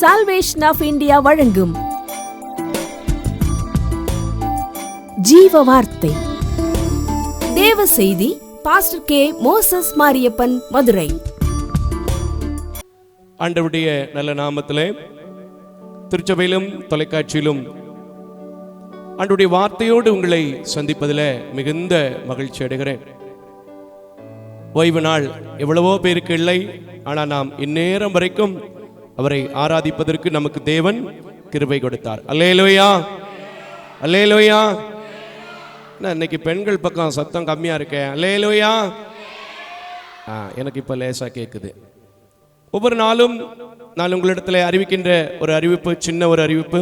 Salvation of India வழங்கும். ஜீவ வார்த்தை தேவ செய்தி pastor K Moses Mariappan Madurai. ஆண்டவுடைய நல்ல நாமத்திலே திருச்சபையிலும் தொலைக்காட்சியிலும் ஆண்டுடைய வார்த்தையோடு உங்களை சந்திப்பதில் மிகுந்த மகிழ்ச்சி அடைகிறேன். ஓய்வு நாள் எவ்வளவோ பேருக்கு இல்லை ஆனால் நாம் இந்நேரம் வரைக்கும் அவரை ஆராதிப்பதற்கு நமக்கு தேவன் கிருபை கொடுத்தார். அல்லேலோயா. அல்லேலோயா. என்ன இன்னைக்கு பெண்கள் பக்கம் சத்தம் கம்மியா இருக்கேன் அல்லேலோயா. ஆ எனக்கு இப்போ லேசாக கேட்குது ஒவ்வொரு நாளும் நான் உங்களிடத்தில் அறிவிக்கின்ற ஒரு அறிவிப்பு சின்ன ஒரு அறிவிப்பு.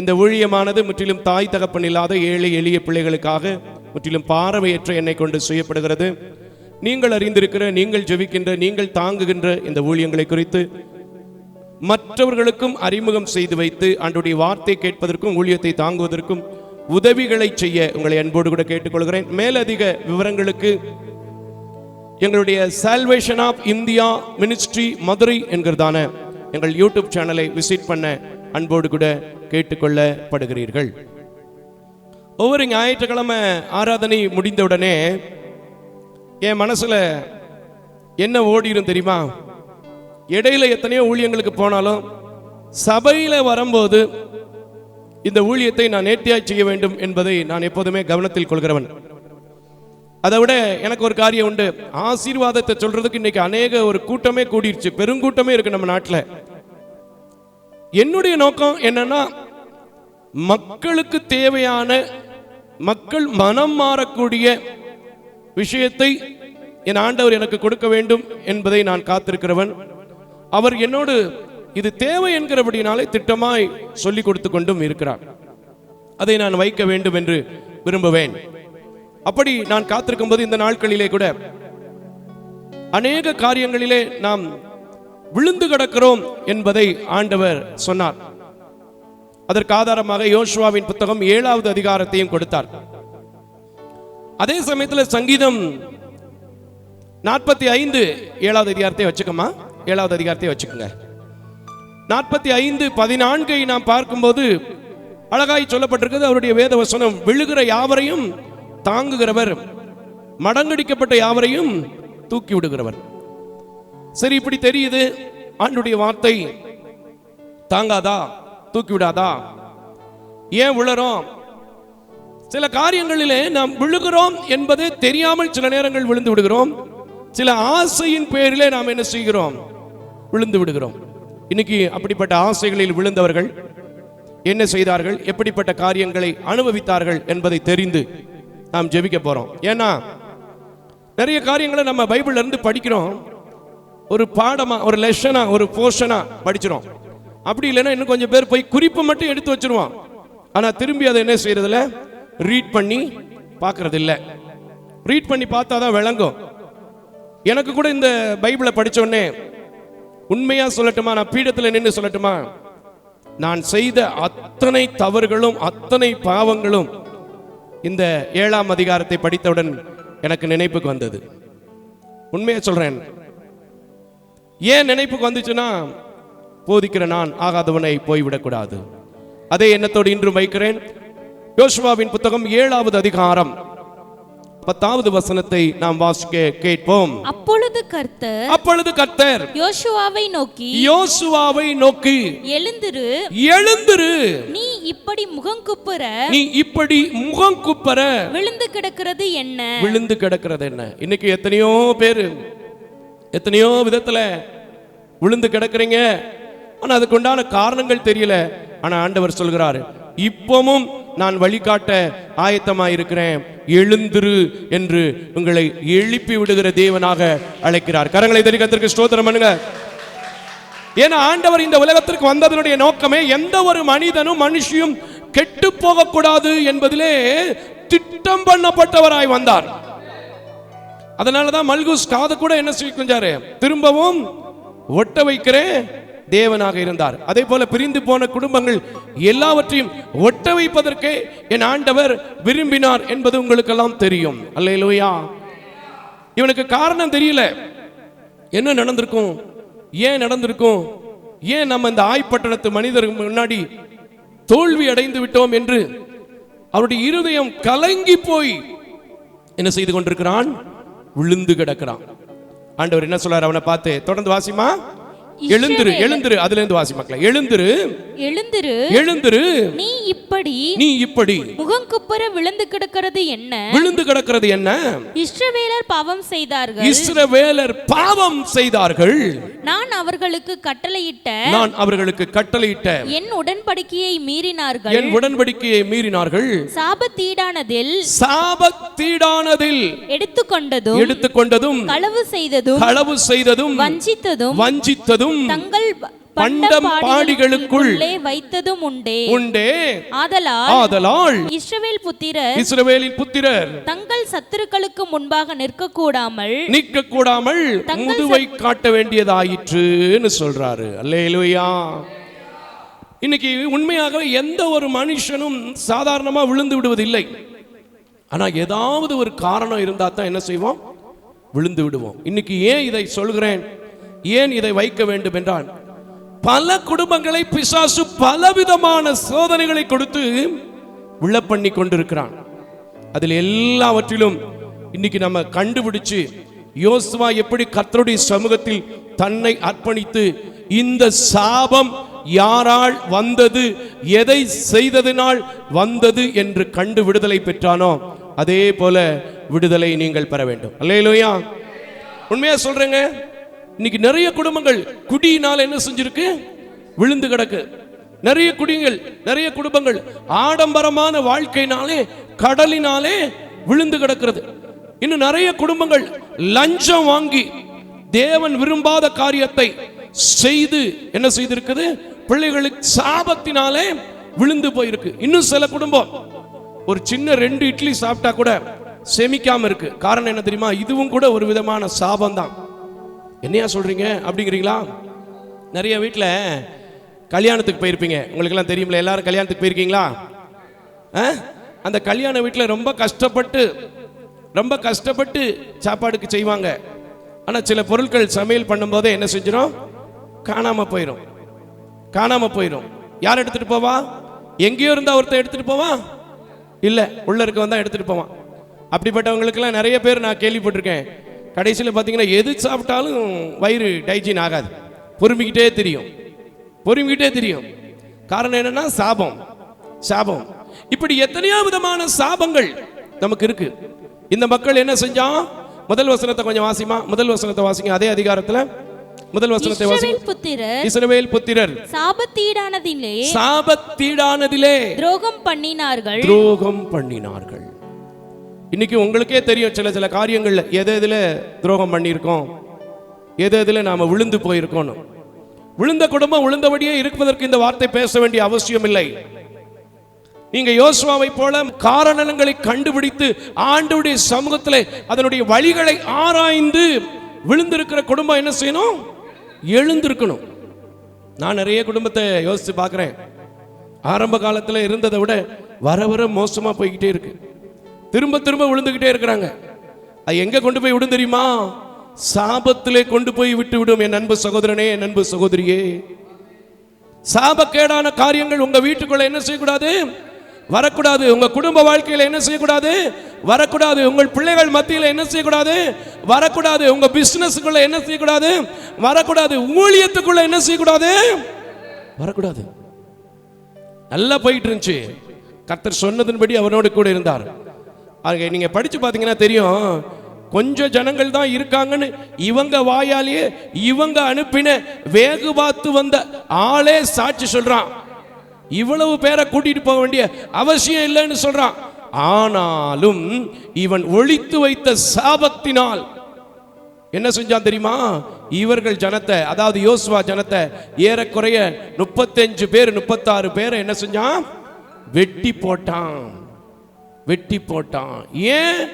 இந்த ஊழியமானது முற்றிலும் தாய் தகப்பன் இல்லாத ஏழை எளிய பிள்ளைகளுக்காக முற்றிலும் பார்வையற்ற என்னை கொண்டு செய்யப்படுகிறது நீங்கள் அறிந்திருக்கிற நீங்கள் ஜெபிக்கின்ற நீங்கள் தாங்குகின்ற இந்த ஊழியங்களை குறித்து மற்றவர்களுக்கும் அறிமுகம் செய்து வைத்து அன்றுடைய வார்த்தை கேட்பதற்கும் ஊழியத்தை தாங்குவதற்கும் உதவிகளை செய்ய உங்களை அன்போடு கூட கேட்டுக்கொள்கிறேன். மேலதிக விவரங்களுக்கு எங்களுடைய salvation of India ministry Madurai என்கிறதான எங்கள் யூடியூப் சேனலை விசிட் பண்ண அன்போடு கூட கேட்டுக்கொள்ளப்படுகிறீர்கள். ஒவ்வொரு ஞாயிற்றுக்கிழமை ஆராதனை முடிந்தவுடனே என் மனசுல என்ன ஓடிரும் தெரியுமா? இடையில எத்தனையோ ஊழியங்களுக்கு போனாலும் சபையில் வரும்போது இந்த ஊழியத்தை நான் நேர்த்தியாய் செய்ய வேண்டும் என்பதை நான் எப்போதுமே கவனத்தில் கொள்கிறவன். அதை விட எனக்கு ஒரு காரியம் உண்டு. ஆசீர்வாதத்தை சொல்றதுக்கு இன்னைக்கு அநேக ஒரு கூட்டமே கூடிருச்சு. பெருங்கூட்டமே இருக்கு நம்ம நாட்டில். என்னுடைய நோக்கம் என்னன்னா மக்களுக்கு தேவையான மக்கள் மனம் மாறக்கூடிய விஷயத்தை என் ஆண்டவர் எனக்கு கொடுக்க வேண்டும் என்பதை நான் காத்திருக்கிறவன். அவர் என்னோடு இது தேவை என்கிறபடினாலே திட்டமாய் சொல்லிக் கொடுத்து கொண்டும் இருக்கிறார். அதை நான் வைக்க வேண்டும் என்று விரும்புவேன். அப்படி நான் காத்திருக்கும் போது இந்த நாட்களிலே கூட அநேக காரியங்களிலே நாம் விழுந்து கிடக்கிறோம் என்பதை ஆண்டவர் சொன்னார். அதற்கு ஆதாரமாக யோசுவாவின் புத்தகம் ஏழாவது அதிகாரத்தையும் கொடுத்தார். அதே சமயத்தில் சங்கீதம் நாற்பத்தி ஐந்து ஏழாவது அதிகாரத்தை வச்சுக்கோமா? ஏழாவது அதிகாரத்தை வச்சுக்கோங்க. நாற்பத்தி ஐந்து பதினான்கை நாம் பார்க்கும்போது அழகாய் சொல்லப்பட்டிருக்கிறது. அவருடைய வேத வசனம் விழுகிற யாவரையும் தாங்குகிறவர் மடங்கடிக்கப்பட்ட யாவரையும் தூக்கி விடுகிறவர். சரி இப்படி தெரியுது. ஆண்டுடைய வார்த்தை தாங்காதா தூக்கி விடாதா? ஏன் விழறோம்? சில காரியங்களிலே நாம் விழுகிறோம் என்பது தெரியாமல் சில நேரங்கள் விழுந்து விடுகிறோம். சில ஆசையின் பேரிலே நாம் என்ன செய்கிறோம்? விழுந்து விடுகிறோம். இன்னைக்கு அப்படிப்பட்ட ஆசைகளில் விழுந்தவர்கள் என்ன செய்தார்கள்? எப்படிப்பட்ட காரியங்களை அனுபவித்தார்கள் என்பதை தெரிந்து நாம் ஜெபிக்க போறோம். ஏன்னா நிறைய காரியங்களை நம்ம பைபிள்ல இருந்து படிக்கிறோம். ஒரு பாடமா ஒரு லெஷனா ஒரு போர்ஷனா படிச்சிடும் அப்படி இல்லைன்னா இன்னும் கொஞ்சம் பேர் போய் குறிப்பு மட்டும் எடுத்து வச்சிருவான் ஆனா திரும்பி அதை என்ன செய்யறதில்ல? ரீட் பண்ணி பார்க்கறது இல்லை ரீட் பண்ணி பார்த்தா தான் விளங்கும். எனக்கு கூட இந்த பைபிளை படிச்ச உடனே உண்மையா சொல்லட்டுமா? நான் பீடத்தில் நின்று சொல்லட்டுமா? நான் செய்த அத்தனை தவறுகளும் அத்தனை பாவங்களும் இந்த ஏழாம் அதிகாரத்தை படித்தவுடன் எனக்கு நினைப்புக்கு வந்தது. உண்மையை சொல்றேன். ஏன் நினைப்புக்கு வந்துச்சுன்னா போதிக்கிற நான் ஆகாதவனை போய்விடக்கூடாது. அதே எண்ணத்தோடு இன்றும் வைக்கிறேன். யோசுவாவின் புத்தகம் ஏழாவது அதிகாரம். பத்தாவது வசனத்தை நாம் வாசிக்க கேட்போம். அப்பொழுது கர்த்தர் அப்பொழுது கர்த்தர் யோசுவாவை நோக்கி யோசுவாவை நோக்கி எழுந்திரு. எழுந்திரு. நீ இப்படி முகங்குப்புற நீ இப்படி முகம் விழுந்து கிடக்கிறது என்ன? விழுந்து கிடக்கிறது என்ன? இன்னைக்கு எத்தனையோ பேர் எத்தனையோ விதத்துல விழுந்து கிடக்குறீங்க. ஆனா அதுக்கு உண்டான காரணங்கள் தெரியல. ஆனா ஆண்டவர் சொல்கிறார் இப்பவும் நான் வழிகாட்ட ஆயத்தமா இருக்கிறேன் எழுந்திரு என்று உங்களை எழுப்பி விடுகிற தேவனாக அழைக்கிறார். கரங்களை தெரிவிக்கிறதுக்கு ஸ்தோத்திரம் பண்ணுங்க. ஏன்னா ஆண்டவர் இந்த உலகத்திற்கு வந்ததனுடைய நோக்கமே எந்த ஒரு மனிதனும் மனுஷியும் கெட்டு போகக்கூடாது என்பதிலே திட்டம் பண்ணப்பட்டவராய் வந்தார். அதனாலதான் மல்கூஸ் காது கூட என்ன செஞ்சாரு திரும்பவும் ஒட்ட வைக்கிறேன் தேவனாக இருந்தார். அதே போல பிரிந்து போன குடும்பங்கள் எல்லாவற்றையும் ஒட்ட வைப்பதற்கே என் ஆண்டவர் விரும்பினார் என்பது உங்களுக்கெல்லாம் தெரியும். அல்லையிலோயா இவனுக்கு காரணம் தெரியல. என்ன நடந்திருக்கும்? ஏன் நடந்திருக்கும்? ஏன் நம்ம இந்த ஆய்ப்பட்டணத்து மனிதருக்கு முன்னாடி தோல்வி அடைந்து விட்டோம் என்று அவருடைய இருதயம் கலங்கி போய் என்ன செய்து கொண்டிருக்கிறான்? விழுந்து கிடக்கிறான். ஆண்டவர் என்ன சொல்றாரு? அவனை பார்த்து தொடர்ந்து வாசிமா எழுந்திரு எழுந்திரு அதுல இருந்து வாசி மக்களே. எழுந்திரு. எழுந்திரு. எழுந்திரு. நீ இப்படி நீ இப்படி. முகங்குப்புற விழுந்து கிடக்கிறது என்ன? விழுந்து கிடக்கிறது என்ன? இஸ்ரவேலர் பாவம் செய்தார்கள். இஸ்ரவேலர் பாவம் செய்தார்கள். நான் அவர்களுக்கு கட்டளையிட்ட நான் அவர்களுக்கு கட்டளையிட்ட. என் உடன்படிக்கையை மீறினார்கள். என் உடன்படிக்கையை மீறினார்கள். சாபத்தீடானதில் சாபத்தீடானதில் எடுத்துக்கொண்டதும் எடுத்துக்கொண்டதும் களவு செய்ததும் களவு செய்ததும் வஞ்சித்ததும் வஞ்சித்ததும் தங்கள் ப- பண்டம் பாடிகளுக்குள் வைத்ததும் உண்டே. உண்டே. ஆதலால் ஆதலால் இஸ்ரவேல் புத்திரர் இஸ்ரவேலின் புத்திரர் தங்கள் சத்துருக்களுக்கு முன்பாக நிற்க கூடாமல் நிற்க கூடாமல் தங்கள் முதுவை காட்ட வேண்டியதாயிற்றுன்னு சொல்றாரு. அல்லேலூயா. இன்னைக்கு உண்மையாகவே எந்த ஒரு மனுஷனும் சாதாரணமா விழுந்து விடுவதில்லை. ஆனா ஏதாவது ஒரு காரணம் இருந்தா தான் என்ன செய்வோம்? விழுந்து விடுவோம். இன்னைக்கு ஏன் இதை சொல்கிறேன்? ஏன் இதை வைக்க வேண்டும் என்றால் பல குடும்பங்களை பிசாசு பலவிதமான சோதனைகளை கொடுத்து விழப்பண்ணி கொண்டிருக்கிறான். அதில் எல்லாவற்றிலும் இன்னைக்கு நம்ம கண்டுபிடிச்சு யோசுவா எப்படி கத்தருடைய சமூகத்தில் தன்னை அர்ப்பணித்து இந்த சாபம் யாரால் வந்தது எதை செய்ததினால் வந்தது என்று கண்டு விடுதலை பெற்றானோ அதே போல விடுதலை நீங்கள் பெற வேண்டும். அல்லையிலோயா உண்மையா சொல்றேங்க? இன்னைக்கு நிறைய குடும்பங்கள் குடியினால் என்ன செஞ்சிருக்கு? விழுந்து கிடக்கு. நிறைய குடிகள் நிறைய குடும்பங்கள் ஆடம்பரமான வாழ்க்கையினாலே கடலினாலே விழுந்து கிடக்கிறது. இன்னும் நிறைய குடும்பங்கள் லஞ்சம் வாங்கி தேவன் விரும்பாத காரியத்தை செய்து என்ன செய்திருக்குது? பிள்ளைகளுக்கு சாபத்தினாலே விழுந்து போயிருக்கு. இன்னும் சில குடும்பம் ஒரு சின்ன ரெண்டு இட்லி சாப்பிட்டா கூட செமிக்காம இருக்கு. காரணம் என்ன தெரியுமா? இதுவும் கூட ஒரு விதமான சாபம் தான் என்னையா சொல்றீங்க? அப்படிங்கிறீங்களா? நிறைய வீட்டில் கல்யாணத்துக்கு போயிருப்பீங்க. உங்களுக்கெல்லாம் தெரியுமில்ல எல்லாரும் கல்யாணத்துக்கு போயிருக்கீங்களா? ஆ? அந்த கல்யாண வீட்டில் ரொம்ப கஷ்டப்பட்டு ரொம்ப கஷ்டப்பட்டு சாப்பாடுக்கு செய்வாங்க. ஆனால் சில பொருட்கள் சமையல் பண்ணும்போதே என்ன செஞ்சிடும் காணாமல் போயிடும் காணாமல் போயிடும் யார் எடுத்துகிட்டு போவா? எங்கேயோ இருந்தால் ஒருத்தன் எடுத்துகிட்டு போவா? இல்லை உள்ள இருக்கவன் தான் எடுத்துகிட்டு போவான். அப்படிப்பட்டவங்களுக்கெல்லாம் நிறைய பேர் நான் கேள்விப்பட்டிருக்கேன். கடைசியில் பார்த்தீங்கன்னா எது சாப்பிட்டாலும் வயிறு டைஜின் ஆகாது. பொறுமிக்கிட்டே தெரியும். பொறுமிக்கிட்டே தெரியும். காரணம் என்னன்னா சாபம். சாபம். இப்படி எத்தனையோ விதமான சாபங்கள் நமக்கு இருக்கு. இந்த மக்கள் என்ன செஞ்சான்? முதல் வசனத்தை கொஞ்சம் வாசிமா? முதல் வசனத்தை வாசிங்க. அதே அதிகாரத்துல முதல் வசனத்தை வாசிங்க. இஸ்ரவேல் புத்திரர். சாபத்தீடானதிலே சாபத்தீடானதிலே துரோகம் பண்ணினார்கள். துரோகம் பண்ணினார்கள். இன்னைக்கு உங்களுக்கே தெரியும் சில சில காரியங்களில் எது எதில் துரோகம் பண்ணியிருக்கோம்? எது எதில் நாம் விழுந்து போயிருக்கோம் விழுந்த குடும்பம் விழுந்தபடியே இருப்பதற்கு இந்த வார்த்தை பேச வேண்டிய அவசியம் இல்லை. நீங்க யோசுவாவை போல காரணங்களை கண்டுபிடித்து ஆண்டுடைய சமூகத்தில் அதனுடைய வழிகளை ஆராய்ந்து விழுந்திருக்கிற குடும்பம் என்ன செய்யணும்? எழுந்திருக்கணும். நான் நிறைய குடும்பத்தை யோசித்து பார்க்குறேன். ஆரம்ப காலத்தில் இருந்ததை விட வர வர மோசமாக போய்கிட்டே இருக்கு. திரும்ப திரும்ப விழுந்துக்கிட்டே இருக்கிறாங்க. அது எங்கே கொண்டு போய் விடும் தெரியுமா? சாபத்திலே கொண்டு போய் விட்டு விடும் என் அன்பு சகோதரனே என் அன்பு சகோதரியே. சாபக்கேடான காரியங்கள் உங்க வீட்டுக்குள்ள என்ன செய்யக்கூடாது? வரக்கூடாது. உங்க குடும்ப வாழ்க்கையில என்ன செய்யக்கூடாது? வரக்கூடாது. உங்கள் பிள்ளைகள் மத்தியில் என்ன செய்யக்கூடாது? வரக்கூடாது. உங்க பிசினஸ்க்குள்ள என்ன செய்யக்கூடாது? வரக்கூடாது. ஊழியத்துக்குள்ள என்ன செய்யக்கூடாது? வரக்கூடாது. நல்லா போயிட்டு இருந்துச்சு. கர்த்தர் சொன்னதன்படி அவனோடு கூட இருந்தார். ஆக நீங்கள் படித்து பார்த்தீங்கன்னா தெரியும். கொஞ்சம் ஜனங்கள் தான் இருக்காங்கன்னு இவங்க வாயாலேயே இவங்க அனுப்பின வேகு பார்த்து வந்த ஆளே சாட்சி சொல்கிறான் இவ்வளவு பேரை கூட்டிகிட்டு போக வேண்டிய அவசியம் இல்லைன்னு சொல்கிறான் ஆனாலும் இவன் ஒழித்து வைத்த சாபத்தினால் என்ன செஞ்சான் தெரியுமா? இவர்கள் ஜனத்தை அதாவது யோசுவா ஜனத்தை ஏறக்குறைய முப்பத்தஞ்சு பேர் முப்பத்தாறு பேரை என்ன செஞ்சான்? வெட்டி போட்டான். வெட்டி போட்டான். ஏன்?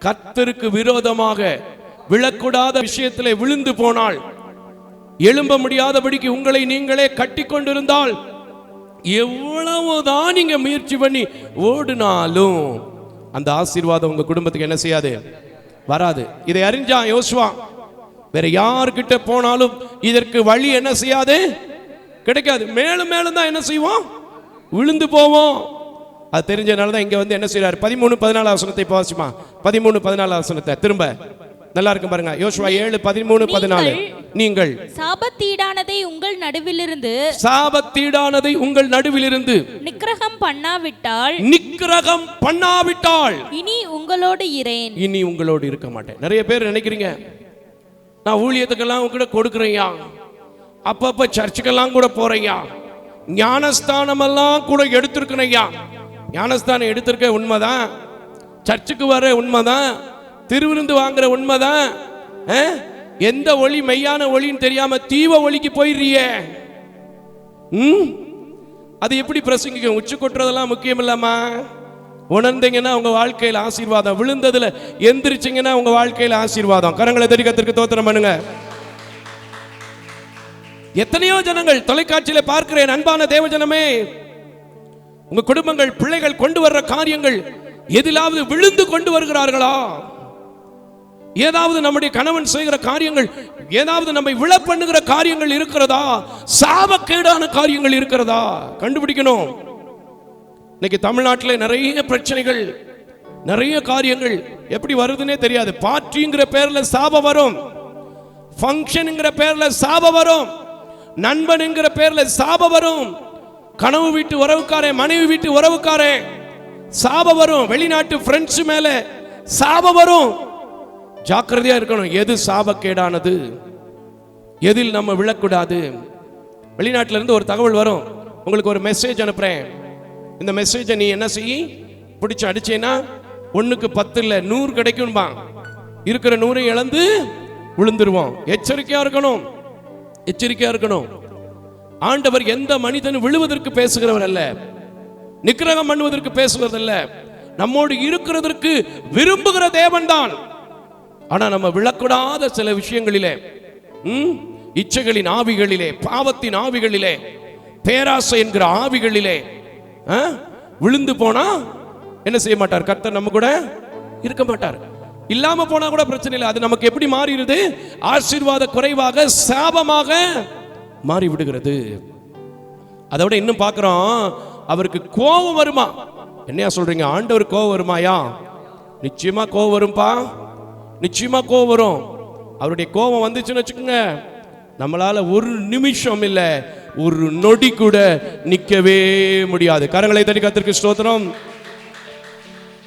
கத்தருக்கு விரோதமாக விழக்கூடாத விஷயத்தில் விழுந்து போனாள். எழும்ப முடியாதபடிக்கு உங்களை நீங்களே கட்டி கொண்டிருந்தால் எவ்வளவுதான் நீங்க முயற்சி பண்ணி ஓடினாலும் அந்த ஆசீர்வாதம் உங்க குடும்பத்துக்கு என்ன செய்யாது? வராது. இதை அறிஞ்சான் யோசுவா வேற யார்கிட்ட போனாலும் இதற்கு வழி என்ன செய்யாது? கிடைக்காது. மேலும் மேலும் தான் என்ன செய்வோம்? விழுந்து போவோம். அது தெரிஞ்சனால தான் இங்க வந்து என்ன செய்றாரு? பதிமூணு பதினாலு வசனத்தை இப்போ வாசிமா பதிமூணு பதினாலு வசனத்தை திரும்ப. நல்லா இருக்கும் பாருங்க. யோசுவா ஏழு பதிமூணு பதினாலு. நீங்கள். சாபத்தீடானதை உங்கள் நடுவிலிருந்து சாபத்தீடானதை உங்கள் நடுவிலிருந்து நிக்கிரகம் பண்ணாவிட்டால் நிக்கிரகம் பண்ணாவிட்டால் இனி உங்களோடு இரேன். இனி உங்களோடு இருக்க மாட்டேன். நிறைய பேர் நினைக்கிறீங்க நான் ஊழியத்துக்கெல்லாம் கூட கொடுக்குறேயா அப்பப்ப சர்ச்சுக்கெல்லாம் கூட போறேயா ஞானஸ்தானமெல்லாம் கூட எடுத்திருக்கிறேயா ஞானஸ்தானம் எடுத்திருக்க உண்மைதான். சர்ச்சுக்கு வர உண்மைதான். திருவிருந்து வாங்குற உண்மைதான். ஆ? எந்த ஒளி மெய்யான ஒளின்னு தெரியாம தீவ ஒளிக்கு போயிடுறியே. ம்? அது எப்படி பிரசங்கிக்கும்? உச்சி கொட்டுறதெல்லாம் முக்கியம் இல்லாமா உணர்ந்தீங்கன்னா உங்க வாழ்க்கையில் ஆசீர்வாதம். விழுந்ததுல எந்திரிச்சிங்கன்னா உங்க வாழ்க்கையில் ஆசீர்வாதம். கரங்களை தெரிவிக்கிறதுக்கு தோத்திரம் பண்ணுங்க. எத்தனையோ ஜனங்கள் தொலைக்காட்சியில் பார்க்கிறேன். அன்பான தேவஜனமே. உங்க குடும்பங்கள் பிள்ளைகள் கொண்டு வர்ற காரியங்கள் எதிலாவது விழுந்து கொண்டு வருகிறார்களா? ஏதாவது நம்முடைய கணவன் செய்கிற காரியங்கள் ஏதாவது நம்மை விழ பண்ணுகிற காரியங்கள் இருக்கிறதா? சாபக்கேடான காரியங்கள் இருக்கிறதா? கண்டுபிடிக்கணும். இன்னைக்கு தமிழ்நாட்டில் நிறைய பிரச்சனைகள் நிறைய காரியங்கள் எப்படி வருதுன்னே தெரியாது. பார்ட்டிங்கிற பேர்ல சாபம் வரும். ஃபங்க்ஷனுங்கிற பேர்ல சாபம் வரும். நண்பனுங்கிற பேர்ல சாபம் வரும். கனவு வீட்டு உறவுக்காரே மனைவி வீட்டு உறவுக்காரே சாபம் வரும். வெளிநாட்டு ஃப்ரெண்ட்ஸ் மேல சாபம் வரும். ஜாக்கிரதையா இருக்கணும். எது சாபக்கேடானது? எதில் நம்ம விழக்கூடாது? வெளிநாட்டில இருந்து ஒரு தகவல் வரும். உங்களுக்கு ஒரு மெசேஜ் அனுப்புறேன். இந்த மெசேஜை நீ என்ன செய்ய பிடிச்சு அடிச்சேன்னா ஒண்ணுக்கு பத்து இல்ல நூறு கிடைக்கும்பா இருக்கிற நூறை இழந்து விழுந்துருவோம். எச்சரிக்கையா இருக்கணும். எச்சரிக்கையா இருக்கணும். ஆண்டவர் எந்த மனிதன் விழுவதற்கு பேசுகிறவர் அல்ல. நிக்கிரகம் பண்ணுவதற்கு பேசுவதல்ல நம்மோடு இருக்கிறதற்கு விரும்புகிற தேவன்தான். ஆனா நம்ம விழக்கூடாத சில விஷயங்களிலே இச்சைகளின் ஆவிகளிலே பாவத்தின் ஆவிகளிலே பேராசை என்கிற ஆவிகளிலே ஆ, விழுந்து போனா என்ன செய்ய மாட்டார்? கர்த்தர் நம்ம கூட இருக்க மாட்டார். இல்லாம போனா கூட பிரச்சனை இல்லை. அது நமக்கு எப்படி மாறிடுது? ஆசீர்வாத குறைவாக சாபமாக மாறி விடுகிறது அதோட இன்னும் பார்க்குறோம் அவருக்கு கோபம் வருமா? என்னையா சொல்றீங்க? ஆண்டவர் கோபம் வருமாயா நிச்சயமா கோபம் வரும்பா. நிச்சயமா கோபம் வரும். அவருடைய கோபம் வந்துச்சுன்னு வச்சுக்கோங்க. நம்மளால ஒரு நிமிஷம் இல்ல ஒரு நொடி கூட நிக்கவே முடியாது. கரங்களை தனி கத்திற்கு ஸ்தோத்திரம்.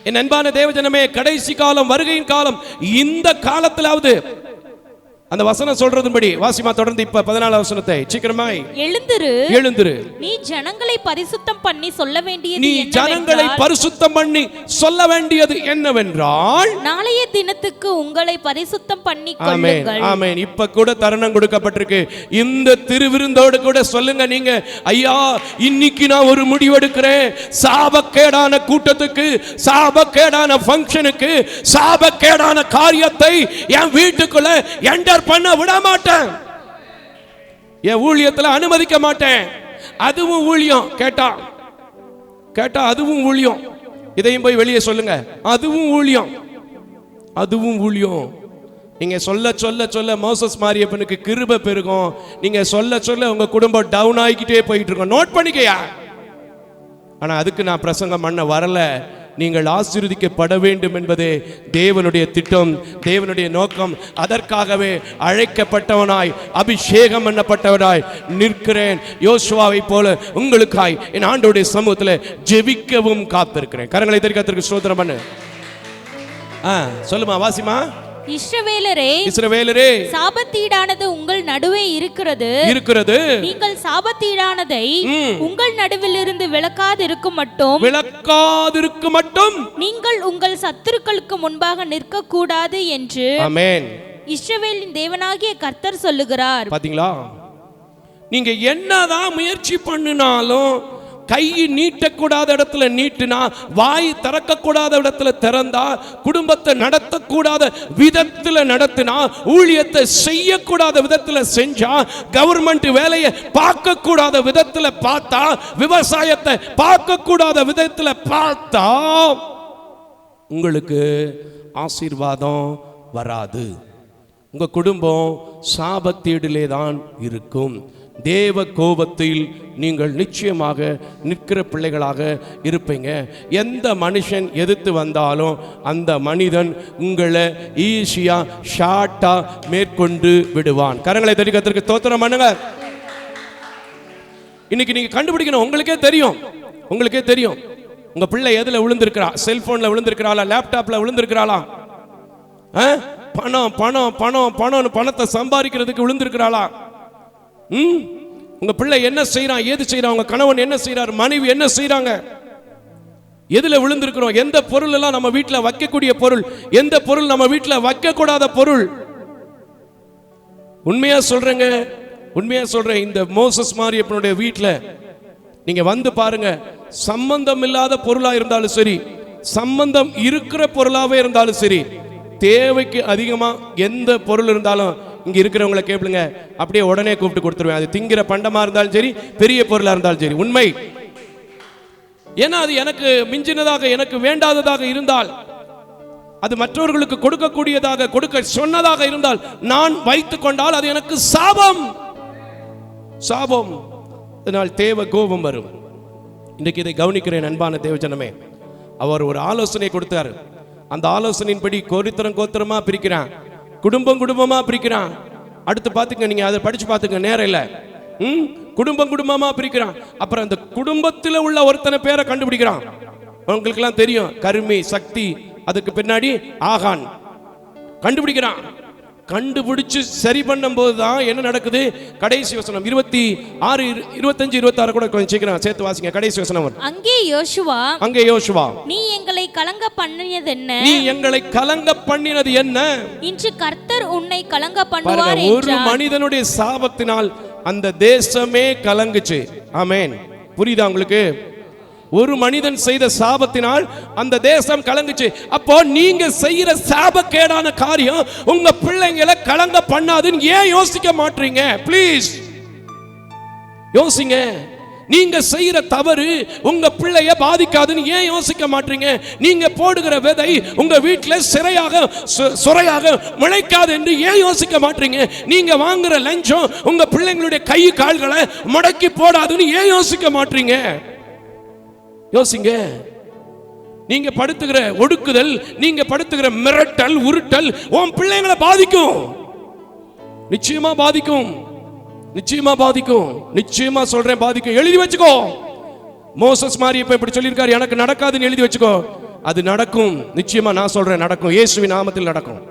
என் அன்பான தேவஜனமே கடைசி காலம் வருகையின் காலம் இந்த காலத்திலாவது அந்த வசனம் சொல்றதுபடி வாசிமா தொடர்ந்து இப்ப பதினாலாம் வசனத்தை சீக்கிரமாய். எழுந்திரு. எழுந்துரு. நீ ஜனங்களை பரிசுத்தம் பண்ணி சொல்ல வேண்டியது நீ ஜனங்களை பரிசுத்தம் பண்ணி சொல்ல வேண்டியது என்னவென்றால் நாளைய தினத்துக்கு உங்களை பரிசுத்தம் பண்ணி ஆமென் ஆமென். இப்ப கூட தருணம் கொடுக்கப்பட்டிருக்கு. இந்த திருவிருந்தோடு கூட சொல்லுங்க நீங்க. ஐயா இன்னைக்கு நான் ஒரு முடிவெடுக்கிறேன். சாபக்கேடான கூட்டத்துக்கு சாபக்கேடான ஃபங்க்ஷனுக்கு சாபக்கேடான காரியத்தை என் வீட்டுக்குள்ள என்டர் பண்ண விட மாட்டேன் என் ஊழியத்துல அனுமதிக்க மாட்டேன். அதுவும் ஊழியம் கேட்டா. கேட்டா அதுவும் ஊழியம். இதையும் போய் வெளியே சொல்லுங்க. அதுவும் ஊழியம். அதுவும் ஊழியம். நீங்க சொல்ல சொல்ல சொல்ல மோசஸ் மாரியப்பனுக்கு கிருப பெருகும். நீங்க சொல்ல சொல்ல உங்க குடும்பம் டவுன் ஆகிக்கிட்டே போயிட்டு இருக்கோம். நோட் பண்ணிக்கையா? ஆனா அதுக்கு நான் பிரசங்கம் பண்ண வரல. நீங்கள் ஆசீர்வதிக்கப்பட வேண்டும் என்பதே தேவனுடைய திட்டம் தேவனுடைய நோக்கம். அதற்காகவே அழைக்கப்பட்டவனாய் அபிஷேகம் பண்ணப்பட்டவனாய் நிற்கிறேன். யோசுவாவை போல உங்களுக்காய் என் ஆண்டோடைய சமூகத்தில் ஜெபிக்கவும் காத்திருக்கிறேன். கரங்களை தெரிவிக்கிறதுக்கு சோதனை பண்ணு. ஆ சொல்லுமா வாசிமா? இஸ்ரவேலரே இஸ்ரவேலரே சாபத்தீடானது உங்கள் நடுவே இருக்கிறது. இருக்கிறது. நீங்கள் சாபத்தீடானதை உங்கள் நடுவிலிருந்து விளக்காதிருக்கும் மட்டும். விளக்காதிருக்கு மட்டும். நீங்கள் உங்கள் சத்துருக்களுக்கு முன்பாக நிற்க கூடாது என்று ஆமென். இஸ்ரவேலின் தேவனாகிய கர்த்தர் சொல்லுகிறார். பாத்தீங்களா? நீங்க என்னதான் முயற்சி பண்ணினாலும் கை நீட்டக்கூடாத இடத்துல நீட்டினா வாய் திறக்கக்கூடாத இடத்துல திறந்தா குடும்பத்தை நடத்தக்கூடாத விதத்துல நடத்தினா ஊழியத்தை செய்யக்கூடாத விதத்துல செஞ்சா கவர்மெண்ட் வேலையை பார்க்கக்கூடாத விதத்துல பார்த்தா விவசாயத்தை பார்க்கக்கூடாத விதத்துல பார்த்தா உங்களுக்கு ஆசீர்வாதம் வராது. உங்க குடும்பம் சாபத்தீடிலே தான் இருக்கும். தேவ கோபத்தில் நீங்கள் நிச்சயமாக நிற்கிற பிள்ளைகளாக இருப்பீங்க. எந்த மனுஷன் எதிர்த்து வந்தாலும் அந்த மனிதன் உங்களை ஈஸியாக ஷார்ட்டாக மேற்கொண்டு விடுவான். கரங்களை தெரிவிக்கிறதுக்கு தோத்திரம் பண்ணுங்க. இன்னைக்கு நீங்க கண்டுபிடிக்கணும். உங்களுக்கே தெரியும். உங்களுக்கே தெரியும். உங்க பிள்ளை எதில் விழுந்திருக்கிறா? செல்ஃபோனில் விழுந்திருக்கிறாளா? லேப்டாப்ல விழுந்திருக்கிறாளா? ஆ? பணம் பணம் பணம் பணம்னு பணத்தை சம்பாதிக்கிறதுக்கு விழுந்திருக்கிறாளா? ம்? உங்க பிள்ளை என்ன செய்கிறான் ஏது செய்கிறான் உங்க கணவன் என்ன செய்றார் மனைவி என்ன செய்கிறாங்க எதுல விழுந்திருக்கிறோம்? எந்த பொருள் எல்லாம் நம்ம வீட்டில் வைக்கக்கூடிய பொருள்? எந்த பொருள் நம்ம வீட்டில் வைக்கக்கூடாத பொருள்? உண்மையா சொல்றேங்க. உண்மையா சொல்றேன். இந்த மோசஸ் மாரியப்பனுடைய வீட்டில் நீங்க வந்து பாருங்க. சம்பந்தம் இல்லாத பொருளா இருந்தாலும் சரி சம்பந்தம் இருக்கிற பொருளாவே இருந்தாலும் சரி தேவைக்கு அதிகமா எந்த பொருள் இருந்தாலும் இங்க இருக்கிறவங்கள கேளுங்க. அப்படியே உடனே கூப்பிட்டு கொடுத்துருவேன். அது திங்கிற பண்டமா இருந்தாலும் சரி பெரிய பொருளா இருந்தாலும் சரி. உண்மை. ஏன்னா அது எனக்கு மிஞ்சினதாக எனக்கு வேண்டாததாக இருந்தால் அது மற்றவர்களுக்கு கொடுக்கக்கூடியதாக கொடுக்க சொன்னதாக இருந்தால் நான் வைத்துக் கொண்டால் அது எனக்கு சாபம். சாபம். இதனால் தேவ கோபம் வரும். இன்றைக்கு இதை கவனிக்கிறேன் அன்பான தேவஜனமே. அவர் ஒரு ஆலோசனை கொடுத்தார். அந்த ஆலோசனையின்படி கோரித்தரம் கோத்திரமா பிரிக்கிறான். குடும்பம் குடும்பமா பிரிக்கிறான். அடுத்து பார்த்துங்க நீங்க அதை படிச்சு பார்த்துங்க நேரம் இல்லை. ம்? குடும்பம் குடும்பமா பிரிக்கிறான். அப்புறம் அந்த குடும்பத்தில் உள்ள ஒருத்தனை பேரை கண்டுபிடிக்கிறான். உங்களுக்கெல்லாம் தெரியும் கருமி சக்தி அதுக்கு பின்னாடி ஆகான். கண்டுபிடிக்கிறான். கண்டுபிடிச்சு சரி பண்ணும்போது தான் என்ன நடக்குது? கடைசி வசனம் இருபத்தி ஆறு இரு- இருபத்தஞ்சு இருபத்தாறு கூட கொஞ்சம் சீக்கிரம் சேர்த்து வாசிங்க. கடைசி வசனம். அங்கே யோசுவா அங்கே யோசுவா. நீ எங்களை கலங்க பண்ணியதென்ன நீ எங்களை கலங்க பண்ணினது என்ன? இன்று கர்த்தர் உன்னை கலங்க பண்ணுவார் ஒரு மனிதனுடைய சாபத்தினால் அந்த தேசமே கலங்குச்சு. ஆமென். புரியுதா உங்களுக்கு? ஒரு மனிதன் செய்த சாபத்தினால் அந்த தேசம் கலங்குச்சு. அப்போ நீங்க செய்யற சாபக்கேடான காரியம் உங்க பிள்ளைங்களை கலங்க பண்ணாதுன்னு ஏன் யோசிக்க மாட்டீங்க ப்ளீஸ் யோசிங்க. நீங்க செய்யற தவறு உங்க பிள்ளைய பாதிக்காதுன்னு ஏன் யோசிக்க மாட்டீங்க நீங்க போடுகிற விதை உங்க வீட்டில் சிறையாக சுரையாக முளைக்காது என்று ஏன் யோசிக்க மாட்டீங்க நீங்க வாங்குற லஞ்சம் உங்க பிள்ளைங்களுடைய கை கால்களை முடக்கி போடாதுன்னு ஏன் யோசிக்க மாட்டீங்க யோசிங்க. நீங்க படுத்துகிற ஒடுக்குதல் நீங்க படுத்துகிற மிரட்டல் உருட்டல் உன் பிள்ளைங்களை பாதிக்கும். நிச்சயமா பாதிக்கும். நிச்சயமா பாதிக்கும். நிச்சயமா சொல்றேன் பாதிக்கும். எழுதி வச்சுக்கோ. மோசஸ் மாதிரி இப்ப இப்படி சொல்லியிருக்காரு. எனக்கு நடக்காதுன்னு எழுதி வச்சுக்கோ. அது நடக்கும். நிச்சயமா நான் சொல்றேன் நடக்கும். இயேசுவின் நாமத்தில் நடக்கும்.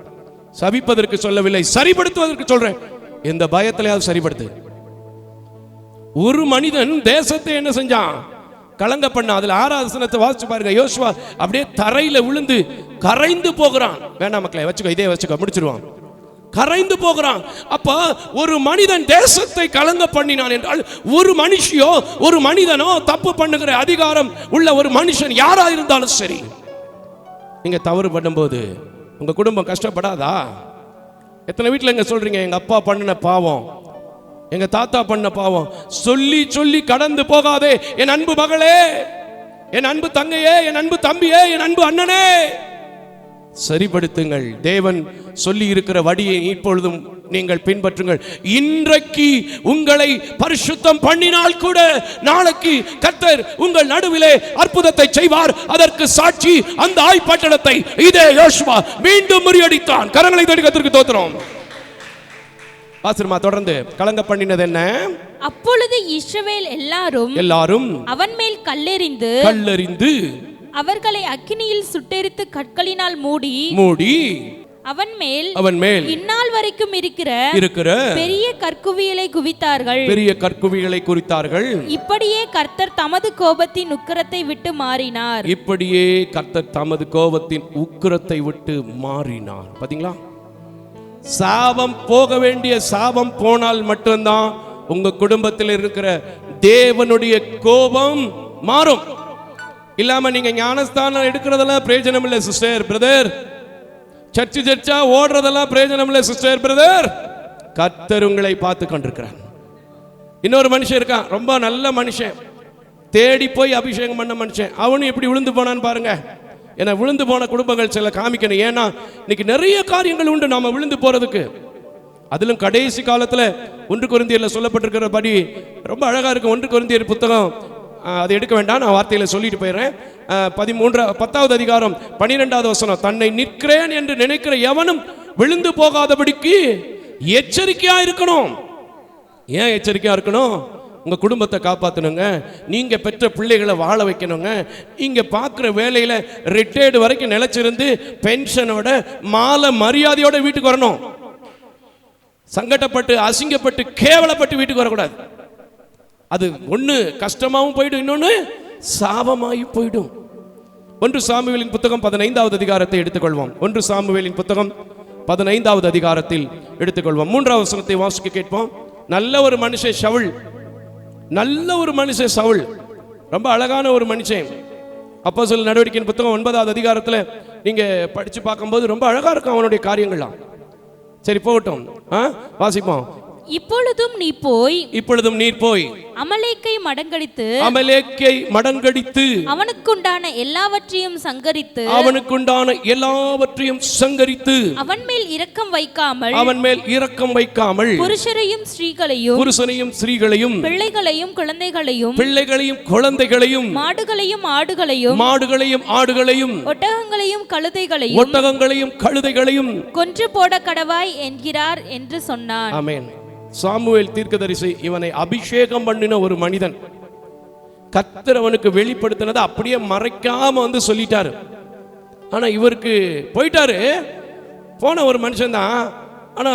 சபிப்பதற்கு சொல்லவில்லை சரிப்படுத்துவதற்கு சொல்றேன். எந்த பயத்திலையாவது சரிப்படுத்து. ஒரு மனிதன் தேசத்தை என்ன செஞ்சான்? கலங்க பண்ண அதில் ஆறாவது சனத்தை வாசிச்சு பாருங்க யோசுவா அப்படியே தரையில் விழுந்து கரைந்து போகிறான். வேண்டாம் மக்களை வச்சுக்கோ இதே வச்சுக்கோ முடிச்சிருவான் கரைந்து போகிறான். அப்ப ஒரு மனிதன் தேசத்தை கலங்க பண்ணினான் என்றால் ஒரு மனுஷியோ ஒரு மனிதனோ தப்பு பண்ணுகிற அதிகாரம் உள்ள ஒரு மனுஷன் யாரா இருந்தாலும் சரி. நீங்க தவறு பண்ணும்போது உங்க குடும்பம் கஷ்டப்படாதா? எத்தனை வீட்டில் எங்க சொல்றீங்க எங்க அப்பா பண்ணின பாவம். எங்க தாத்தா பண்ண பாவம். சொல்லி சொல்லி கடந்து போகாதே. என் அன்பு மகளே என் அன்பு தங்கையே என் அன்பு தம்பியே என் அன்பு அண்ணனே. சரிப்படுத்துங்கள். தேவன் சொல்லி இருக்கிற வழியை இப்பொழுதும் நீங்கள் பின்பற்றுங்கள். இன்றைக்கு உங்களை பரிசுத்தம் பண்ணினால் கூட நாளைக்கு கத்தர் உங்கள் நடுவிலே அற்புதத்தை செய்வார். அதற்கு சாட்சி அந்த ஆய்ப்பாட்டத்தை இதே யோசுவா மீண்டும் முறியடித்தான். கரங்களை தடுக்கத்திற்கு தோத்துறோம் ஆசிரமா தொடர்ந்து கலங்க பண்ணினது என்ன? அப்பொழுது இஸ்ரவேல் எல்லாரும் எல்லாரும் அவன் மேல் கல்லெறிந்து கல்லறிந்து அவர்களை அக்கினியில் சுட்டெரித்து கற்களினால் மூடி மூடி அவன் மேல் அவன் மேல் இந்நாள் வரைக்கும் இருக்கிற இருக்கிற பெரிய கற்குவியலை குவித்தார்கள். பெரிய கற்குவிகளை குறித்தார்கள். இப்படியே கர்த்தர் தமது கோபத்தின் உக்கிரத்தை விட்டு மாறினார். இப்படியே கர்த்தர் தமது கோபத்தின் உக்கிரத்தை விட்டு மாறினார். பாத்தீங்களா? சாபம் போக வேண்டிய சாபம் போனால் மட்டும்தான் உங்க குடும்பத்தில் இருக்கிற தேவனுடைய கோபம் மாறும். இல்லாம நீங்க ஞானஸ்தானம் எடுக்கிறதெல்லாம் பிரயோஜனம் இல்லை சிஸ்டர் பிரதர் சர்ச்சு சர்ச்சா ஓடுறதெல்லாம் பிரயோஜனம் இல்லை சிஸ்டர் பிரதர் கத்தர் உங்களை பார்த்து கொண்டிருக்கிறார். இன்னொரு மனுஷன் இருக்கான் ரொம்ப நல்ல மனுஷன். தேடி போய் அபிஷேகம் பண்ண மனுஷன். அவனும் எப்படி விழுந்து போனான்னு பாருங்க. ஏன்னா விழுந்து போன குடும்பங்கள் சில காமிக்கணும். ஏன்னா இன்னைக்கு நிறைய காரியங்கள் உண்டு நாம விழுந்து போறதுக்கு. அதிலும் கடைசி காலத்துல ஒன்று குருந்தியர்ல சொல்லப்பட்டிருக்கிறபடி ரொம்ப அழகா இருக்கும் ஒன்று குருந்தியர் புத்தகம். அதை எடுக்க வேண்டாம் நான் வார்த்தையில சொல்லிட்டு போயிடுறேன். பதிமூன்றா பத்தாவது அதிகாரம் பன்னிரெண்டாவது வசனம். தன்னை நிற்கிறேன் என்று நினைக்கிற எவனும் விழுந்து போகாதபடிக்கு எச்சரிக்கையா இருக்கணும். ஏன் எச்சரிக்கையா இருக்கணும்? உங்கள் குடும்பத்தை காப்பாற்றணுங்க நீங்கள் பெற்ற பிள்ளைகளை வாழ வைக்கணுங்க. இங்கே பார்க்குற வேலையில் ரிட்டையர்டு வரைக்கும் நிலைச்சிருந்து பென்ஷனோட மாலை மரியாதையோட வீட்டுக்கு வரணும். சங்கடப்பட்டு அசிங்கப்பட்டு கேவலப்பட்டு வீட்டுக்கு வரக்கூடாது. அது ஒன்று கஷ்டமாகவும் போயிடும் இன்னொன்று சாபமாகி போயிடும். ஒன்று சாமுவேலின் புத்தகம் பதினைந்தாவது அதிகாரத்தை எடுத்துக்கொள்வோம். ஒன்று சாமுவேலின் புத்தகம் பதினைந்தாவது அதிகாரத்தில் எடுத்துக்கொள்வோம். மூன்றாவது வசனத்தை வாசிக்க கேட்போம். நல்ல ஒரு மனுஷன் ஷவுல். நல்ல ஒரு மனுஷன் சவுல். ரொம்ப அழகான ஒரு மனுஷன். அப்போ சொல்ல நடவடிக்கையின் புத்தகம் ஒன்பதாவது அதிகாரத்தில் நீங்கள் படித்து பார்க்கும்போது ரொம்ப அழகாக இருக்கும் அவனுடைய காரியங்கள்லாம். சரி போகட்டும். ஆ வாசிப்போம். இப்பொழுதும் நீ போய் இப்பொழுதும் நீர் போய் அமலேக்கை மடங்கடித்து அமலேக்கை மடங்கடித்து அவனுக்குண்டான எல்லாவற்றையும் சங்கரித்து அவனுக்குண்டான எல்லாவற்றையும் சங்கரித்து அவன் மேல் இரக்கம் வைக்காமல் அவன் மேல் இரக்கம் வைக்காமல் புருஷரையும் ஸ்திரீகளையும் புருஷனையும் ஸ்திரீகளையும் பிள்ளைகளையும் குழந்தைகளையும் பிள்ளைகளையும் குழந்தைகளையும் மாடுகளையும் ஆடுகளையும் மாடுகளையும் ஆடுகளையும் ஒட்டகங்களையும் கழுதைகளையும் ஒட்டகங்களையும் கழுதைகளையும் கொன்று போட கடவாய் என்கிறார் என்று சொன்னான். ஆமென். சாமுவேல் தீர்க்கதரிசி இவனை அபிஷேகம் பண்ணின ஒரு மனிதன். கத்தர் அவனுக்கு வெளிப்படுத்தினதை அப்படியே மறைக்காம வந்து சொல்லிட்டாரு. ஆனா இவருக்கு போயிட்டாரு. போன ஒரு மனுஷன் தான் ஆனா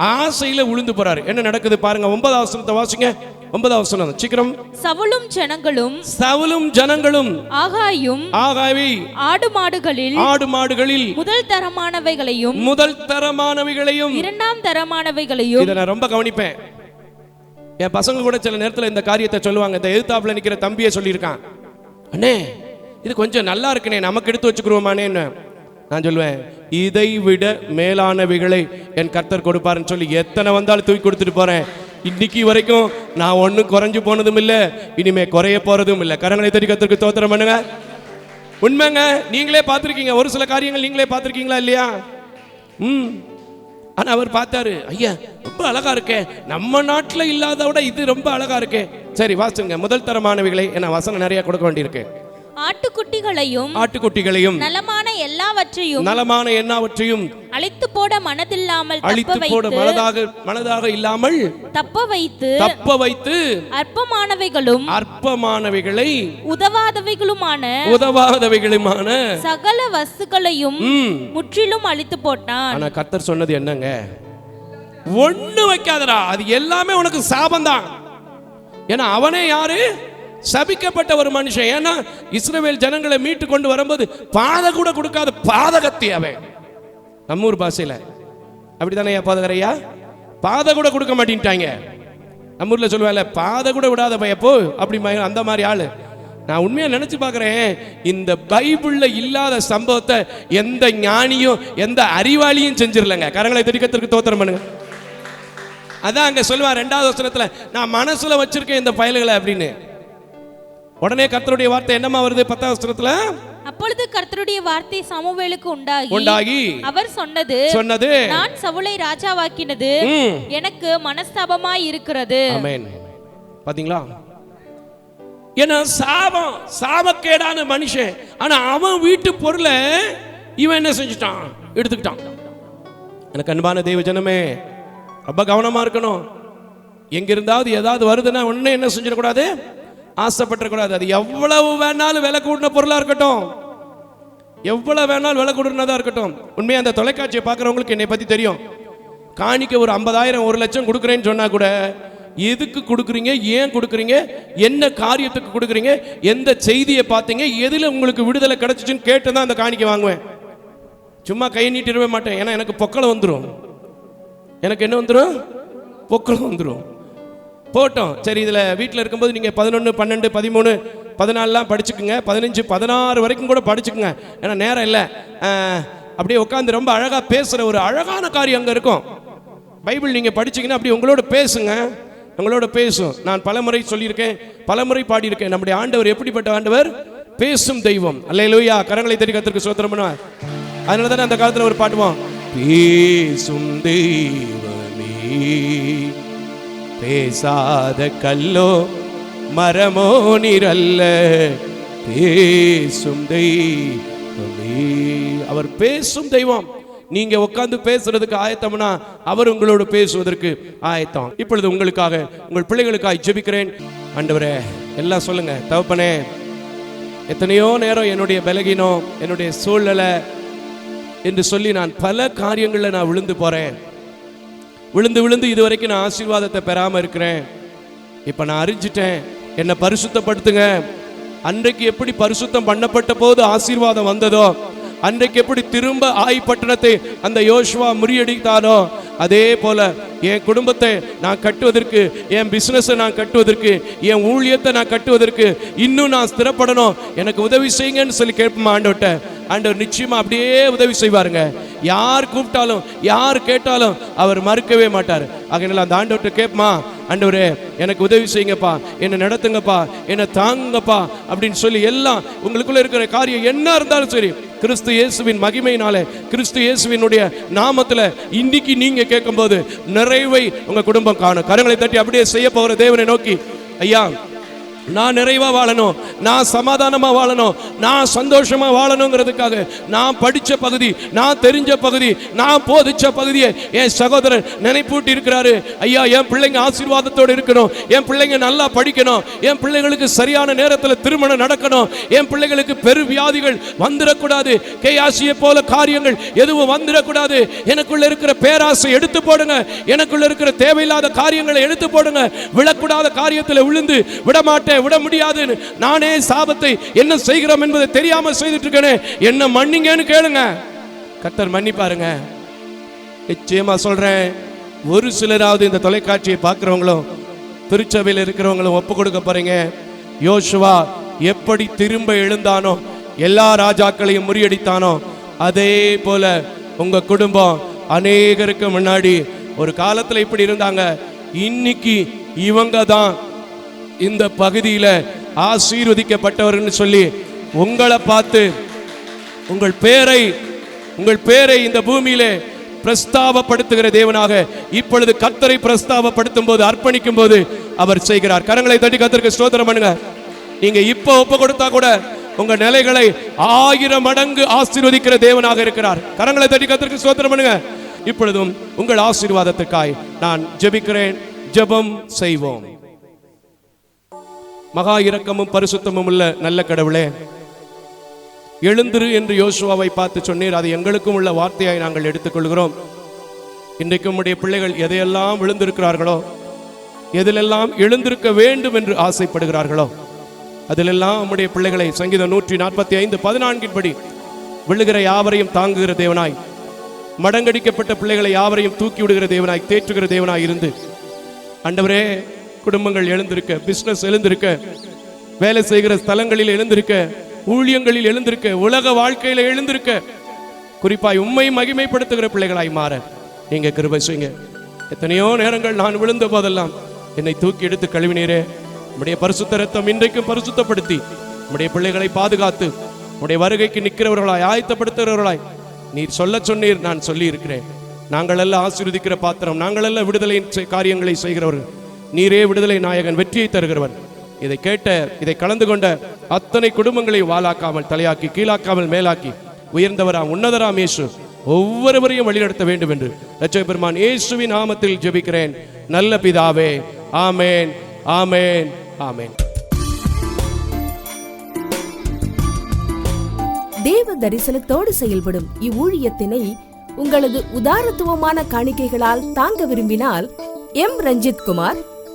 ஆசையில விழுந்து போறாரு. என்ன நடக்குது பாருங்க. ஒன்பதாவது வசனத்தை வாசிங்க. ஒன்பதாவது வசனம் சீக்கிரம். சவுலும் ஜனங்களும் சவுலும் ஜனங்களும் ஆகாயும் ஆகாவி ஆடு மாடுகளில் ஆடு மாடுகளில் முதல் தரமானவைகளையும் முதல் தரமானவைகளையும் இரண்டாம் தரமானவைகளையும் இதை நான் ரொம்ப கவனிப்பேன். என் பசங்க கூட சில நேரத்தில் இந்த காரியத்தை சொல்லுவாங்க. இந்த எதிர்த்தாப்புல நிக்கிற தம்பியை சொல்லியிருக்கான். அண்ணே இது கொஞ்சம் நல்லா இருக்குனே நமக்கு எடுத்து வச்சுக்கிறோமானேன்னு நான் சொல்லுவேன் இதை விட மேலானவைகளை என் கர்த்தர் கொடுப்பாருன்னு சொல்லி எத்தனை வந்தாலும் தூக்கி கொடுத்துட்டு போறேன். இன்னைக்கு வரைக்கும் நான் ஒன்றும் குறைஞ்சு போனதும் இல்லை இனிமே குறைய போறதும் இல்லை. கரங்களை கத்திற்கு தோத்திரம் பண்ணுங்க. உண்மைங்க நீங்களே பார்த்துருக்கீங்க. ஒரு சில காரியங்கள் நீங்களே பார்த்துருக்கீங்களா இல்லையா? ம். ஆனா அவர் பார்த்தாரு ஐயா ரொம்ப அழகா இருக்கே. நம்ம நாட்டுல இல்லாத விட இது ரொம்ப அழகா இருக்கே. சரி வாசுங்க முதல் தரமானவைகளை என்ன வசனம் நிறைய கொடுக்க வேண்டியிருக்கு. ஆட்டுக்குட்டிகளையும் ஆட்டுக்குட்டிகளையும் நலமான எல்லாவற்றையும் நலமான எல்லாவற்றையும் அழித்து போட மனதில்லாமல் அழித்து போட மனதாக மனதாக இல்லாமல் தப்ப வைத்து தப்ப வைத்து அற்பமானவைகளும் அற்பமானவைகளை உதவாதவைகளுமான உதவாதவைகளுமான சகல வஸ்துக்களையும் முற்றிலும் அழித்து போட்டான். ஆனா கர்த்தர் சொன்னது என்னங்க? ஒண்ணு வைக்காதடா. அது எல்லாமே உனக்கு சாபம்தான். ஏன்னா அவனே யாரு? சபிக்கப்பட்ட ஒரு மனுஷன். ஏன்னா இஸ்ரேல் ஜனங்களை மீட்டு கொண்டு வரும்போது பாதை கூட கொடுக்காத பாதகத்தி அவன். நம்ம ஊர் பாஷையில. அப்படித்தானே பாதகரையா பாதை கூட கொடுக்க மாட்டேன்ட்டாங்க. நம்ம ஊர்ல பாதை கூட விடாத பையப்போ அப்படி அந்த மாதிரி ஆளு. நான் உண்மையா நினைச்சு பார்க்குறேன் இந்த பைபிள்ல இல்லாத சம்பவத்தை எந்த ஞானியும் எந்த அறிவாளியும் செஞ்சிடலங்க கரங்களை திருக்கத்திற்கு தோத்திரம் பண்ணுங்க. அதான் அங்க சொல்லுவார் ரெண்டாவது வசனத்துல நான் மனசுல வச்சிருக்கேன் இந்த பயல்களை அப்படின்னு. உடனே கர்த்தருடைய வார்த்தை என்னமா வருது பத்தாவது வசனத்துல? அப்பொழுது கர்த்தருடைய வார்த்தை சமுவேலுக்கு உண்டாகி உண்டாகி அவர் சொன்னது சொன்னது நான் சவுலை ராஜாவாக்கினது. எனக்கு மனஸ்தாபமாய் இருக்கிறது. ஆமென். பாத்தீங்களா? ஏன்னா சாபம் சாபக்கேடான மனுஷன். ஆனா அவன் வீட்டு பொருளை இவன் என்ன செஞ்சுட்டான்? எடுத்துக்கிட்டான். எனக்கு அன்பான தெய்வ ஜனமே ரொம்ப கவனமா இருக்கணும். எங்க இருந்தாவது ஏதாவது வருதுன்னா ஒண்ணு என்ன செஞ்சிடக்கூடாது? ஆசைப்பட்டுறக்கூடாது அது எவ்வளவு வேணாலும் விலை கூடின பொருளாக இருக்கட்டும். எவ்வளவு வேணாலும் விலை கூடினதாக இருக்கட்டும். உண்மையாக அந்த தொலைக்காட்சியை பார்க்குறவங்களுக்கு என்னை பற்றி தெரியும். காணிக்க ஒரு ஐம்பதாயிரம் ஒரு லட்சம் கொடுக்குறேன்னு சொன்னால் கூட எதுக்கு கொடுக்குறீங்க ஏன் கொடுக்குறீங்க என்ன காரியத்துக்கு கொடுக்குறீங்க எந்த செய்தியை பார்த்தீங்க எதில் உங்களுக்கு விடுதலை கிடைச்சிச்சுன்னு கேட்டு தான் அந்த காணிக்கை வாங்குவேன். சும்மா கை நீட்டிடவே மாட்டேன். ஏன்னா எனக்கு பொக்களை வந்துடும் எனக்கு என்ன வந்துடும் பொக்களை வந்துடும் போட்டோம். சரி இதில் வீட்டில் இருக்கும்போது நீங்கள் பதினொன்று பன்னெண்டு பதிமூணு பதினாலாம் படிச்சுக்குங்க. பதினஞ்சு பதினாறு வரைக்கும் கூட படிச்சுக்குங்க. ஏன்னா நேரம் இல்லை. அப்படியே உட்காந்து ரொம்ப அழகாக பேசுகிற ஒரு அழகான காரியம் அங்கே இருக்கும். பைபிள் நீங்கள் படிச்சிங்கன்னா அப்படி உங்களோட பேசுங்க. உங்களோட பேசும். நான் பலமுறை சொல்லியிருக்கேன். பலமுறை பாடியிருக்கேன். நம்முடைய ஆண்டவர் எப்படிப்பட்ட ஆண்டவர்? பேசும் தெய்வம். அல்லையிலூயா கரங்களை தெரிவிக்கிறதுக்கு கத்திற்கு சோத்திரம் பண்ணுவார். அதனால தானே அந்த காலத்தில் ஒரு பாட்டுவோம் பேசும் தெய்வமே. பேசாத கல்லோ மரமோ நிரல்ல பேசும் தெய்வமே. அவர் பேசும் தெய்வம். நீங்க உட்காந்து பேசுறதுக்கு ஆயத்தம்னா அவர் உங்களோடு பேசுவதற்கு ஆயத்தம். இப்பொழுது உங்களுக்காக உங்கள் பிள்ளைகளுக்காக ஜெபிக்கிறேன். ஆண்டவரே எல்லாம் சொல்லுங்க. தவப்பனே எத்தனையோ நேரம் என்னுடைய பலகீனம் என்னுடைய சூழ்நிலை என்று சொல்லி நான் பல காரியங்களில் நான் விழுந்து போறேன். விழுந்து விழுந்து இதுவரைக்கும் நான் ஆசீர்வாதத்தை பெறாம இருக்கிறேன். இப்போ நான் அறிஞ்சிட்டேன். என்னை பரிசுத்தப்படுத்துங்க. அன்றைக்கு எப்படி பரிசுத்தம் பண்ணப்பட்ட போது ஆசீர்வாதம் வந்ததோ அன்றைக்கு எப்படி திரும்ப ஆய் பட்டணத்தை அந்த யோசுவா முறியடித்தானோ அதே போல என் குடும்பத்தை நான் கட்டுவதற்கு என் பிஸ்னஸை நான் கட்டுவதற்கு என் ஊழியத்தை நான் கட்டுவதற்கு இன்னும் நான் ஸ்திரப்படணும். எனக்கு உதவி செய்யுங்கன்னு சொல்லி கேட்போமா ஆண்டவர்கிட்ட? ஆண்டவர் நிச்சயமாக அப்படியே உதவி செய்வாருங்க. யார் கூப்பிட்டாலும் யார் கேட்டாலும் அவர் மறுக்கவே மாட்டார். அதனால் அந்த ஆண்டவர்கிட்ட கேட்பமா? ஆண்டவரே எனக்கு உதவி செய்யுங்கப்பா. என்னை நடத்துங்கப்பா. என்னை தாங்குங்கப்பா அப்படின்னு சொல்லி எல்லாம் உங்களுக்குள்ளே இருக்கிற காரியம் என்ன இருந்தாலும் சரி கிறிஸ்து இயேசுவின் மகிமையினாலே கிறிஸ்து இயேசுவினுடைய நாமத்தில் இன்னைக்கு நீங்கள் கேட்கும்போது நிறைவை உங்க குடும்பம் காணும். கரங்களை தட்டி அப்படியே செய்ய போகிற தேவனை நோக்கி ஐயா நான் நிறைவாக வாழணும். நான் சமாதானமாக வாழணும். நான் சந்தோஷமாக வாழணுங்கிறதுக்காக நான் படித்த பகுதி நான் தெரிஞ்ச பகுதி நான் போதிச்ச பகுதியை என் சகோதரன் நினைப்பூட்டி இருக்கிறாரு. ஐயா என் பிள்ளைங்க ஆசீர்வாதத்தோடு இருக்கணும். என் பிள்ளைங்க நல்லா படிக்கணும். என் பிள்ளைங்களுக்கு சரியான நேரத்தில் திருமணம் நடக்கணும். என் பிள்ளைங்களுக்கு பெரு வியாதிகள் வந்துடக்கூடாது. கேஆசியை போல காரியங்கள் எதுவும் வந்துடக்கூடாது. எனக்குள்ள இருக்கிற பேராசை எடுத்து போடுங்க. எனக்குள்ள இருக்கிற தேவையில்லாத காரியங்களை எடுத்து போடுங்க. விழக்கூடாத காரியத்தில் விழுந்து விடமாட்டேன். விட முடியாதுன்னு நானே சாபத்தை என்ன செய்கிறோம் என்பதை தெரியாம செய்துட்டு இருக்கேனே என்ன மன்னிங்கன்னு கேளுங்க. கத்தர் மன்னிப்பாருங்க. நிச்சயமா சொல்றேன். ஒரு சிலராவது இந்த தொலைக்காட்சியை பார்க்குறவங்களும் திருச்சபையில் இருக்கிறவங்களும் ஒப்பு கொடுக்க போறீங்க. யோசுவா எப்படி திரும்ப எழுந்தானோ எல்லா ராஜாக்களையும் முறியடித்தானோ அதே போல உங்க குடும்பம் அநேகருக்கு முன்னாடி ஒரு காலத்தில் இப்படி இருந்தாங்க. இன்னைக்கு இவங்க தான் இந்த பகுதியில் ஆசீர்வதிக்கப்பட்டவர்னு சொல்லி உங்களை பார்த்து உங்கள் பேரை உங்கள் பேரை இந்த பூமியிலே பிரஸ்தாபப்படுத்துகிற தேவனாக இப்பொழுது கத்தரை பிரஸ்தாபப்படுத்தும் போது அர்ப்பணிக்கும் போது அவர் செய்கிறார். கரங்களை தட்டி கத்தருக்கு ஸ்தோத்திரம் பண்ணுங்க. நீங்க இப்ப ஒப்பு கொடுத்தா கூட உங்க நிலைகளை ஆயிரம் மடங்கு ஆசீர்வதிக்கிற தேவனாக இருக்கிறார். கரங்களை தட்டி கத்தருக்கு ஸ்தோத்திரம் பண்ணுங்க. இப்பொழுதும் உங்கள் ஆசீர்வாதத்துக்காய் நான் ஜெபிக்கிறேன். ஜெபம் செய்வோம். மகா இரக்கமும் பரிசுத்தமும் உள்ள நல்ல கடவுளே. எழுந்திரு என்று யோசுவாவை பார்த்து சொன்னீர். அது எங்களுக்கும் உள்ள வார்த்தையாய் நாங்கள் எடுத்துக்கொள்கிறோம். இன்றைக்கு உடைய பிள்ளைகள் எதையெல்லாம் விழுந்திருக்கிறார்களோ எதிலெல்லாம் எழுந்திருக்க வேண்டும் என்று ஆசைப்படுகிறார்களோ அதிலெல்லாம் உம்முடைய பிள்ளைகளை சங்கீதம் நூற்றி நாற்பத்தி ஐந்து பதினான்கின் படி விழுகிற யாவரையும் தாங்குகிற தேவனாய் மடங்கடிக்கப்பட்ட பிள்ளைகளை யாவரையும் தூக்கி விடுகிற தேவனாய் தேற்றுகிற தேவனாய் இருந்து. அண்டவரே குடும்பங்கள் எழுந்திருக்க பிசினஸ் எழுந்திருக்க வேலை செய்கிற ஸ்தலங்களில் எழுந்திருக்க ஊழியங்களில் எழுந்திருக்க உலக வாழ்க்கையில எழுந்திருக்க குறிப்பாய் உண்மை மகிமைப்படுத்துகிற பிள்ளைகளாய் மாற. நீங்க கிருபை செய்யுங்க. எத்தனையோ நேரங்கள் நான் விழுந்த போதெல்லாம் என்னை தூக்கி எடுத்து கழுவினீரே. உடைய பரிசுத்த ரத்தம் இன்றைக்கும் பரிசுத்தப்படுத்தி உடைய பிள்ளைகளை பாதுகாத்து உடைய வருகைக்கு நிற்கிறவர்களாய் ஆயத்தப்படுத்துகிறவர்களாய் நீர் சொல்ல சொன்னீர் நான் சொல்லி இருக்கிறேன் நாங்களெல்லாம் ஆசீர்வதிக்கிற பாத்திரம் நாங்களெல்லாம் விடுதலை செய்- காரியங்களை செய்கிறவர்கள். நீரே விடுதலை நாயகன் வெற்றியை தருகிறவன். இதை கேட்ட இதை கலந்து கொண்ட அத்தனை குடும்பங்களை வாழாக்காமல் தலையாக்கி கீழாக்காமல் மேலாக்கி உயர்ந்தவராம் உன்னதராம் இயேசு ஒவ்வொருவரையும் வழிநடத்த வேண்டும் என்று லட்ச பெருமான் இயேசுவின் நாமத்தில் ஜெபிக்கிறேன். நல்ல பிதாவே ஆமேன் ஆமேன் ஆமேன். தேவ தரிசனத்தோடு செயல்படும் இவ்வூழியத்தினை உங்களது உதாரத்துவமான காணிக்கைகளால் தாங்க விரும்பினால் M. Ranjith Kumar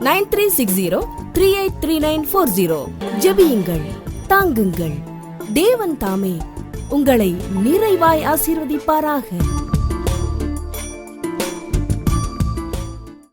nine three six zero three eight three nine four zero. ஜெபியுங்கள் தாங்குங்கள். தேவன் தாமே உங்களை நிறைவாய் ஆசீர்வதிப்பாராக.